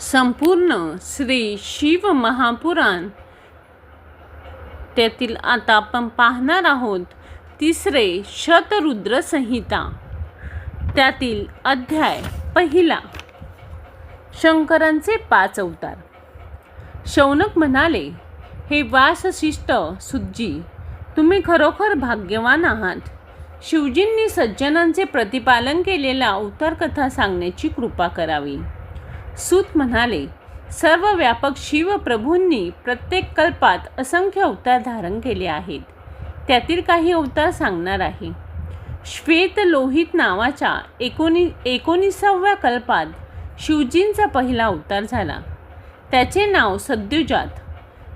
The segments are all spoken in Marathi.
संपूर्ण श्री शिव महापुराण. त्यातील आता आपण पाहणार आहोत तिसरे शतरुद्र संहिता. त्यातील अध्याय पहिला. शंकरांचे पाच अवतार. शौनक म्हणाले हे वासशिष्ट सुज्जी तुम्ही खरोखर भाग्यवान आहात. शिवजींनी सज्जनांचे प्रतिपालन केलेल्या अवतार कथा सांगण्याची कृपा करावी. सूत म्हणाले सर्व व्यापक शिवप्रभूंनी प्रत्येक कल्पात असंख्य अवतार धारण केले आहेत. त्यातील काही अवतार सांगणार आहे. श्वेत लोहित नावाच्या एकोणी एकोणीसाव्या कल्पात शिवजींचा पहिला अवतार झाला. त्याचे नाव सद्युजात.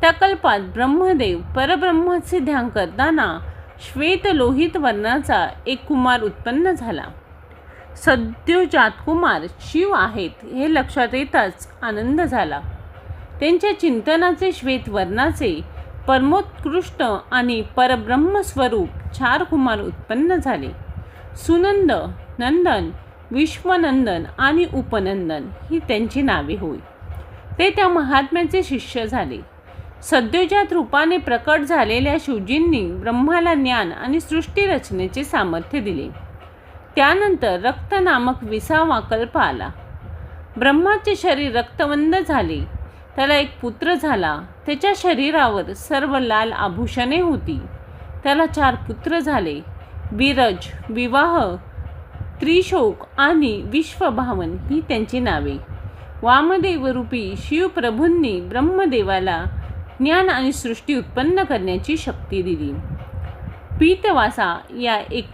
त्या कल्पात ब्रह्मदेव परब्रह्माचे ध्यान करताना श्वेत लोहित वर्णाचा एक कुमार उत्पन्न झाला. सद्योजात कुमार शिव आहेत हे लक्षात येताच आनंद झाला. त्यांच्या चिंतनाचे श्वेत वर्णाचे परमोत्कृष्ट आणि परब्रह्मस्वरूप चार कुमार उत्पन्न झाले. सुनंद नंदन विश्वनंदन आणि उपनंदन ही त्यांची नावे होई ते त्या महात्म्याचे शिष्य झाले. सद्योजात रूपाने प्रकट झालेल्या शिवजींनी ब्रह्माला ज्ञान आणि सृष्टी रचनेचे सामर्थ्य दिले. त्यानंतर रक्त नामक विसावा कल्प आला. ब्रह्माचे शरीर रक्तवंद झाले. त्याला एक पुत्र झाला. त्याच्या शरीरावर सर्व लाल आभूषणे होती. त्याला चार पुत्र झाले. विरज विवाह त्रिशोक आणि विश्वभावन ही त्यांची नावे. वामदेवरूपी शिवप्रभूंनी ब्रह्मदेवाला ज्ञान आणि सृष्टी उत्पन्न करण्याची शक्ती दिली. पीतवासा या एक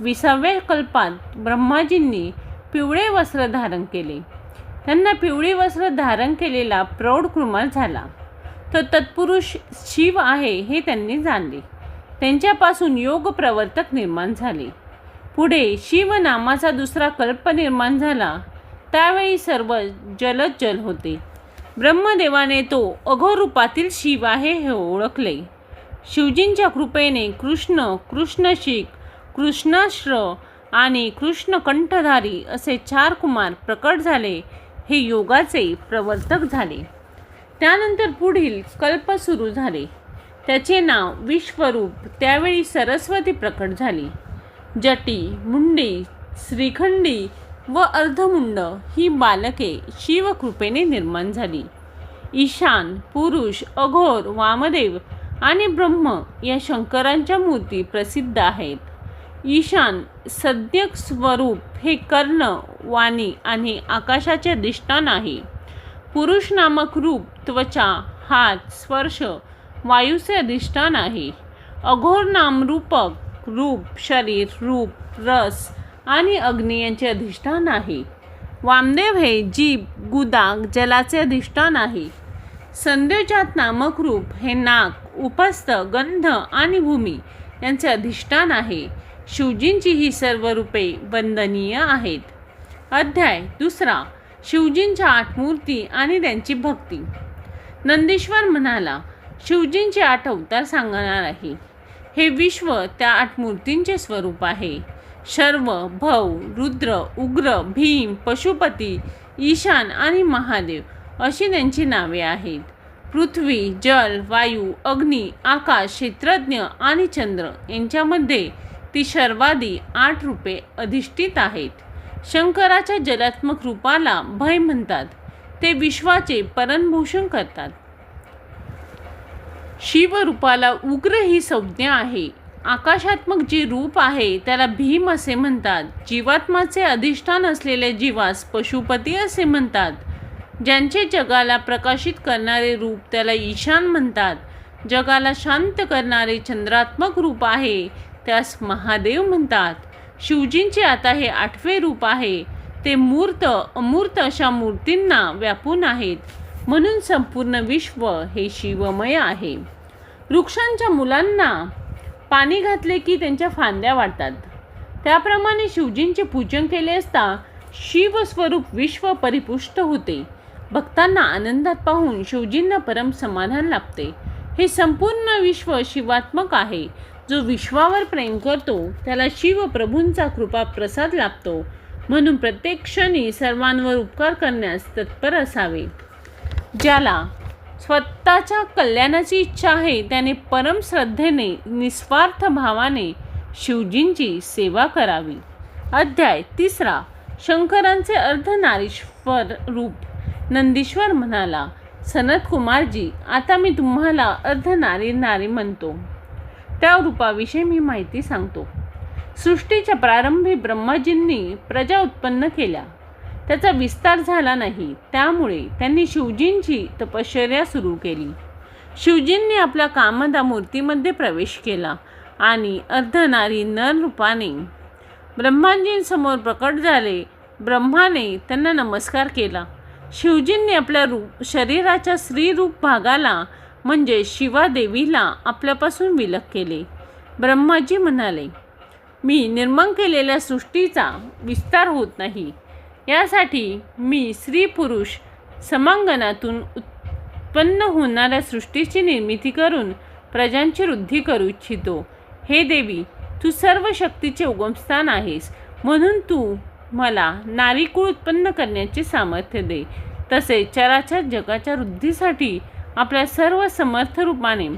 विसाव्या कल्पात ब्रह्माजींनी पिवळे वस्त्र धारण केले. त्यांना पिवळे वस्त्र धारण केलेला प्रौढ कुमार झाला. तो तत्पुरुष शिव आहे हे त्यांनी जाणले. त्यांच्यापासून योग प्रवर्तक निर्माण झाले. पुढे शिव नामाचा दुसरा कल्प निर्माण झाला. त्यावेळी सर्व जलद जल होते. ब्रह्मदेवाने तो अघोरूपातील शिव आहे हे ओळखले. शिवजींच्या कृपेने कृष्ण कृष्णशिक कृष्णाश्र आणि कृष्णकंठधारी असे चार कुमार प्रकट झाले. हे योगाचे प्रवर्तक झाले. त्यानंतर पुढील कल्प सुरू झाले. त्याचे नाव विश्वरूप. त्यावेळी सरस्वती प्रकट झाली. जटी मुंडी श्रीखंडी व अर्धमुंड ही बालके शिवकृपेने निर्माण झाली. ईशान पुरुष अघोर वामदेव आणि ब्रह्म या शंकरांच्या मूर्ती प्रसिद्ध आहेत. ईशान सद्यक स्वरूप हे कर्ण वाणी आणि आकाशाचे अधिष्ठान आहे. पुरुष नामक रूप त्वचा हात स्पर्श वायूचे अधिष्ठान आहे. अघोर नाम रूपक रूप शरीर रूप रस आणि अग्नी यांचे अधिष्ठान आहे. वामदेव हे जीभ गुदाग जलाचे अधिष्ठान आहे. संध्योजात नामक रूप हे नाक उपस्थ गंध आणि भूमी यांचे अधिष्ठान आहे. शिवजींची ही सर्व रूपे वंदनीय आहेत. अध्याय दुसरा. शिवजींच्या आठ मूर्ती आणि त्यांची भक्ती. नंदीश्वर म्हणाला शिवजींचे आठ अवतार सांगणार आहे. हे विश्व त्या आठ मूर्तींचे स्वरूप आहे. शर्व भव रुद्र उग्र भीम पशुपती ईशान आणि महादेव अशी त्यांची नावे आहेत. पृथ्वी जल वायू अग्नी आकाश क्षेत्रज्ञ आणि चंद्र यांच्यामध्ये ती शर्वादी आठ रूपे अधिष्ठित आहेत. शंकराच्या जलात्मक रूपाला भय म्हणतात. ते विश्वाचे परमभूषण करतात. शिवरूपाला उग्र ही संज्ञा आहे. आकाशात्मक जे रूप आहे त्याला भीम असे म्हणतात. जीवात्माचे अधिष्ठान असलेले जीवास पशुपती असे म्हणतात. ज्यांचे जगाला प्रकाशित करणारे रूप त्याला ईशान म्हणतात. जगाला शांत करणारे चंद्रात्मक रूप आहे त्यास महादेव म्हणतात. शिवजींचे आता हे आठवे रूप आहे. ते मूर्त अमूर्त अशा मूर्तींना व्यापून आहेत. म्हणून संपूर्ण विश्व हे शिवमय आहे. वृक्षांच्या मुलांना पाणी घातले की त्यांच्या फांद्या वाढतात. त्याप्रमाणे शिवजींचे पूजन केले असता शिवस्वरूप विश्व परिपुष्ट होते. भक्तांना आनंदात पाहून शिवजींना परम समाधान लाभते. हे संपूर्ण विश्व शिवात्मक आहे. जो विश्वावर प्रेम करतो त्याला शिवप्रभूंचा कृपा प्रसाद लाभतो. म्हणून प्रत्येक क्षणी सर्वांवर उपकार करण्यास तत्पर असावे. ज्याला स्वतःच्या कल्याणाची इच्छा आहे त्याने परम श्रद्धेने निस्वार्थ भावाने शिवजींची सेवा करावी. अध्याय तिसरा. शंकरांचे अर्धनारीश्वर रूप. नंदीश्वर म्हणाला सनत कुमारजी आता मी तुम्हाला अर्धनारी नारी म्हणतो. त्या रूपाविषयी मी माहिती सांगतो. सृष्टीच्या प्रारंभी ब्रह्माजींनी प्रजा उत्पन्न केल्या. त्याचा विस्तार झाला नाही. त्यामुळे त्यांनी शिवजींची तपश्चर्या सुरू केली. शिवजींनी आपल्या कामदा मूर्तीमध्ये प्रवेश केला आणि अर्धनारी नर रूपाने ब्रह्माजींसमोर प्रकट झाले. ब्रह्माने त्यांना नमस्कार केला. शिवजींनी आपल्या रूप शरीराच्या स्त्रीरूप भागाला म्हणजे शिवादेवीला आपल्यापासून विलग केले. ब्रह्माजी म्हणाले मी निर्माण केलेल्या सृष्टीचा विस्तार होत नाही. यासाठी मी स्त्री पुरुष समांगणातून उत्पन्न होणाऱ्या सृष्टीची निर्मिती करून प्रजांची वृद्धी करू इच्छितो. हे देवी तू सर्व शक्तीचे उगमस्थान आहेस. म्हणून तू मला नारीकुळ उत्पन्न करण्याचे सामर्थ्य दे. तसेच चराचर जगाच्या वृद्धीसाठी आपल्या सर्व समर्थ रूपाने.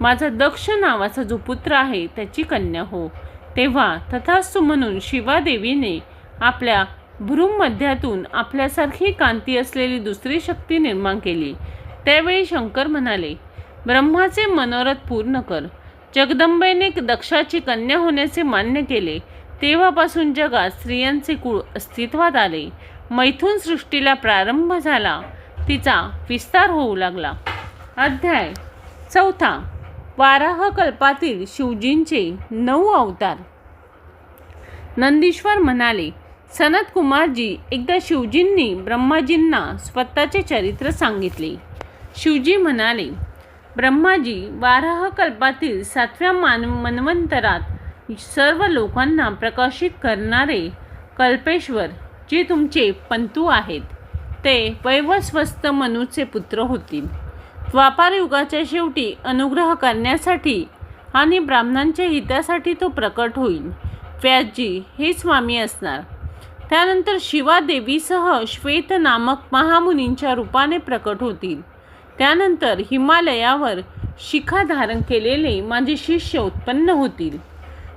माझा दक्ष नावाचा जो पुत्र आहे त्याची कन्या हो. तेव्हा तथास्तु म्हणून शिवादेवीने आपल्या भ्रूमध्यातून आपल्यासारखी कांती असलेली दुसरी शक्ती निर्माण केली. त्यावेळी शंकर म्हणाले ब्रह्माचे मनोरथ पूर्ण कर. जगदंबेने दक्षाची कन्या होण्याचे मान्य केले. तेव्हापासून जगात स्त्रियांचे कुळ अस्तित्वात आले. मैथून सृष्टीला प्रारंभ झाला. तिचा विस्तार होऊ लागला. अध्याय चौथा. वाराह कल्पातील शिवजींचे नऊ अवतार. नंदीश्वर म्हणाले सनत कुमारजी एकदा शिवजींनी ब्रह्माजींना स्वतःचे चरित्र सांगितले. शिवजी म्हणाले ब्रह्माजी वाराह कल्पातील सातव्या मान मन्वंतरात सर्व लोकांना प्रकाशित करणारे कल्पेश्वर जे तुमचे पंतू आहेत. ते वैवस्वस्त मनूचे पुत्र होतील. द्वापार युगाच्या शेवटी अनुग्रह करण्यासाठी आणि ब्राह्मणांच्या हितासाठी तो प्रकट होईल. व्यासजी हे स्वामी असणार. त्यानंतर शिवा देवीसह श्वेत नामक महामुनींच्या रूपाने प्रकट होतील. त्यानंतर हिमालयावर शिखा धारण केलेले माझे शिष्य उत्पन्न होतील.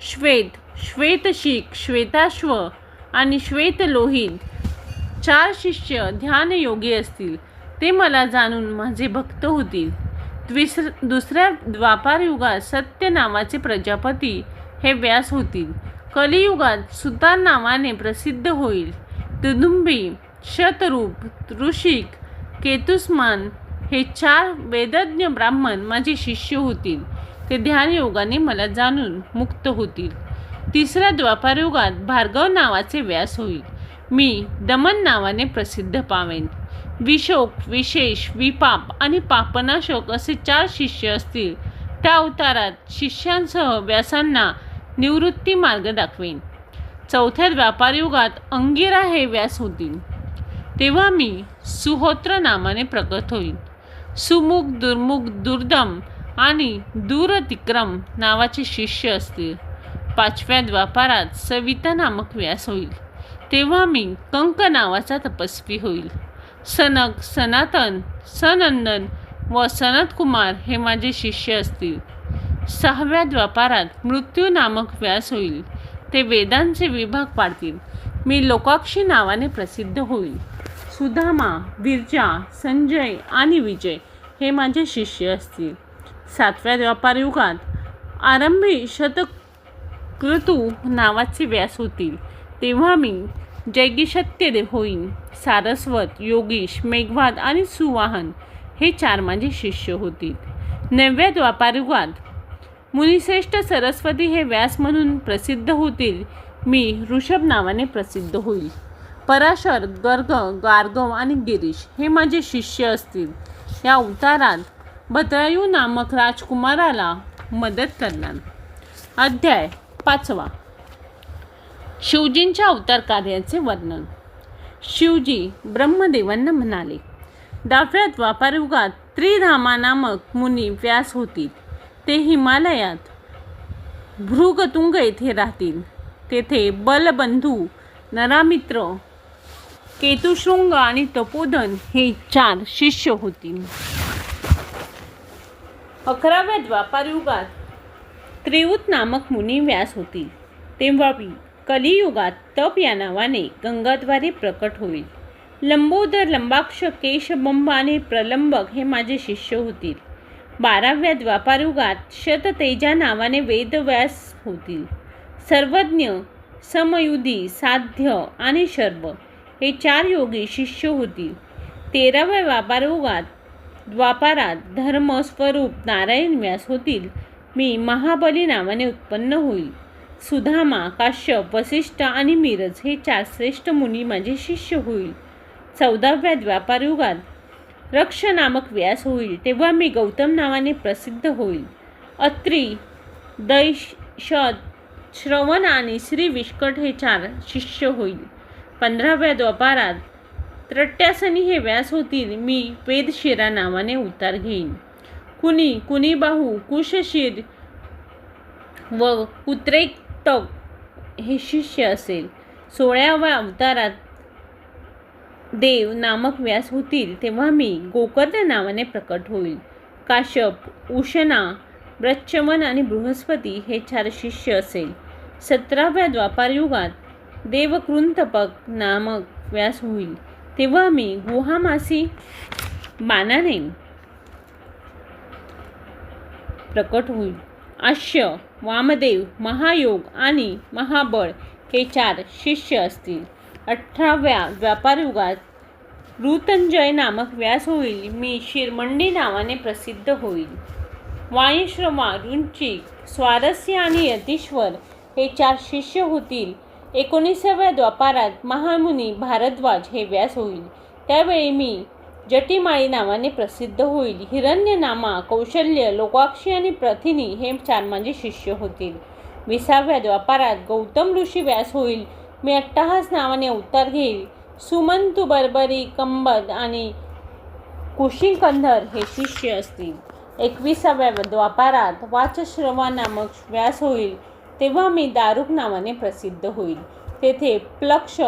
श्वेत श्वेतशिख श्वेताश्व आणि श्वेतलोहित चार शिष्य ध्यानयोगी असतील ते मला जाणून माझे भक्त होतील. द्विस दुसऱ्या द्वापारयुगात सत्य नावाचे प्रजापती हे व्यास होतील. कलियुगात सुतार नावाने प्रसिद्ध होईल. दुदुंबी शतरूप ऋषिक केतुस्मान हे चार वेदज्ञ ब्राह्मण माझे शिष्य होतील. ते ध्यानयोगाने मला जाणून मुक्त होतील. तिसऱ्या द्वापारयुगात भार्गव नावाचे व्यास होईल. मी दमन नावाने प्रसिद्ध पावेन. विशोक विशेष विपाप आणि पापनाशोक असे चार शिष्य असतील. त्या अवतारात शिष्यांसह व्यासांना निवृत्ती मार्ग दाखवेन. चौथ्या व्यापारयुगात अंगिरा हे व्यास होतील. तेव्हा मी सुहोत्र नामाने प्रकट होईल सुमुख दुर्मुख दुर्दम आणि दूरतिक्रम नावाचे शिष्य असतील. पाचव्या द्वापारात सविता नामक व्यास होईल. तेव्हा मी कंक नावाचा तपस्वी होईल. सनक सनातन सनंदन व सनतकुमार हे माझे शिष्य असतील. सहाव्या द्वापारात मृत्यू नामक व्यास होईल. ते वेदांचे विभाग पाडतील. मी लोकाक्षी नावाने प्रसिद्ध होईल. सुधामा विरजा संजय आणि विजय हे माझे शिष्य असतील. सातव्या व्यापार युगात आरंभी शतकृतू नावाचे व्यास होतील. तेव्हा मी जैगिशत्य होईन. सारस्वत योगीश मेघवाद आणि सुवाहन हे चार माझे शिष्य होतील. नवव्या द्वापारुगात मुनिश्रेष्ठ सरस्वती हे व्यास म्हणून प्रसिद्ध होतील. मी ऋषभ नावाने प्रसिद्ध होईल. पराशर गर्ग गार्गव आणि गिरीश हे माझे शिष्य असतील. या अवतारात भद्रायू नामक राजकुमाराला मदत करणार. अध्याय पाचवा. शिवजींच्या अवतार कार्याचे वर्णन. शिवजी ब्रह्मदेवांना म्हणाले दहाव्या द्वापारयुगात त्रिधामा नामक मुनी व्यास होतील. ते हिमालयात भृगतुंग येथे राहतील. तेथे बलबंधू नरामित्र केतुशृंग आणि तपोधन हे चार शिष्य होतील. अकराव्या द्वापारयुगात त्रिवूत नामक मुनी व्यास होतील. तेव्हा कलियुगात तप या नावाने गंगाद्वारे प्रकट होईल. लंबोदर लंबाक्ष केशबंब आणि प्रलंबक हे माझे शिष्य होतील. बाराव्या द्वापारयुगात शततेजा नावाने वेदव्यास होतील. सर्वज्ञ समयुधी साध्य आणि शर्व हे चार योगी शिष्य होतील. तेराव्या व्यापारयुगात द्वापारात धर्म स्वरूप नारायण व्यास होतील. मी महाबली नावाने उत्पन्न होईल. सुधामा काश्यप वसिष्ठ आणि मिरज हे चार श्रेष्ठ मुनी माझे शिष्य होईल. चौदाव्या द्वापारयुगात रक्ष नामक व्यास होईल तेव्हा मी गौतम नावाने प्रसिद्ध होईल. अत्री दैशत श्रवण आणि श्री विष्कट हे चार शिष्य होईल. पंधराव्या द्वापारात त्रट्यासनी हे व्यास होतील मी वेदशिरा नावाने उतार घेईन. कुणी कुणी बाहू कुशशीर व कुत्रेक्तक हे शिष्य असेल. सोळाव्या अवतारात देव नामक व्यास होतील तेव्हा मी गोकर्ण नावाने प्रकट होईल. काश्यप उशना ब्रच्छवन आणि बृहस्पती हे चार शिष्य असेल. सतराव्या द्वापारयुगात देवकृंतपक नामक व्यास होईल. तेव्हा मी गुहामासी बाणाने प्रकट होईल. आश्य वामदेव महायोग आणि महाबळ हे चार शिष्य असतील. अठराव्या व्यापारयुगात ऋतंजय नामक व्यास होईल. मी शिरमंडी नावाने प्रसिद्ध होईल. वायुश्रमा रुंचिक स्वारस्य आणि यतीश्वर हे चार शिष्य होतील. एकोणीसाव्या द्वापारात महामुनी भारद्वाज हे व्यास होईल. त्यावेळी मी जटिमाळी नावाने प्रसिद्ध होईल. हिरण्यनामा कौशल्य लोकाक्षी आणि प्रथिनी हे चार माझे शिष्य होतील. विसाव्या द्वापारात गौतम ऋषी व्यास होईल. मी अट्टहास नावाने अवतार घेईल. सुमंतू बर्बरी कंबद आणि कुशिकंधर हे शिष्य असतील. एकविसाव्या द्वापारात वाचश्रवा नामक व्यास होईल. तेव्हा मी दारुक नावाने प्रसिद्ध होईल. तेथे प्लक्ष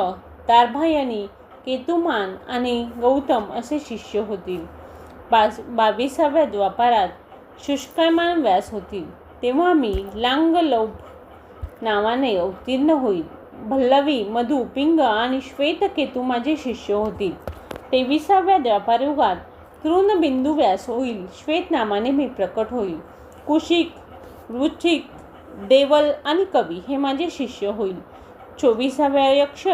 दार्भायनी केतुमान आणि गौतम असे शिष्य होतील. बास बावीसाव्या द्वापारात शुष्कमान व्यास होतील. तेव्हा मी लांगलोभ नावाने अवतीर्ण होईल. भल्लवी मधु पिंग आणि श्वेतकेतू माझे शिष्य होतील. तेविसाव्या द्वापारयुगात तृणबिंदू व्यास होईल. श्वेत नामाने मी प्रकट होईल. कुशिक रुचिक देवल आणि कवी हे माझे शिष्य होईल. चोवीसाव्या यक्ष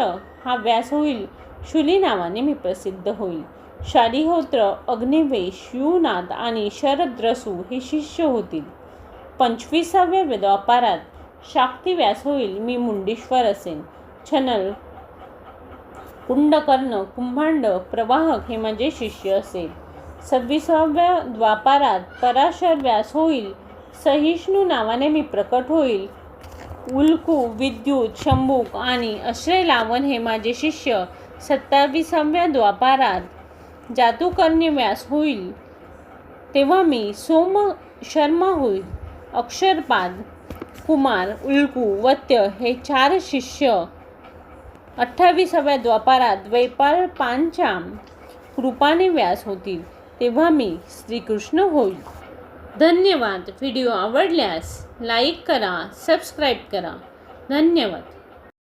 हा व्यास होईल. शुली नावाने मी प्रसिद्ध होईल शालिहोत्र अग्निवेश शिवनाथ आणि शरद्रसू हे शिष्य होतील. पंचवीसाव्या द्वापारात शाक्ती व्यास होईल मी मुंडेश्वर असेन. छनल कुंडकर्ण कुंभांड प्रवाहक हे माझे शिष्य असेल. सव्वीसाव्या द्वापारात पराशर व्यास होईल. सहिष्णू नावाने मी प्रकट होईल. उल्कू विद्युत शंभूक आणि अश्रय लावण हे माझे शिष्य सत्तावीसाव्या द्वापारात जातुकर्ण्य व्यास होईल. तेव्हा मी सोम शर्मा होईल. अक्षरपाद कुमार उल्कू वत्य हे चार शिष्य अठ्ठावीसाव्या द्वापारात द्वैपाल पांचाम कृपाने व्यास होतील. तेव्हा मी श्रीकृष्ण होईल. धन्यवाद. व्हिडिओ आवडल्यास लाईक करा सबस्क्राईब करा. धन्यवाद.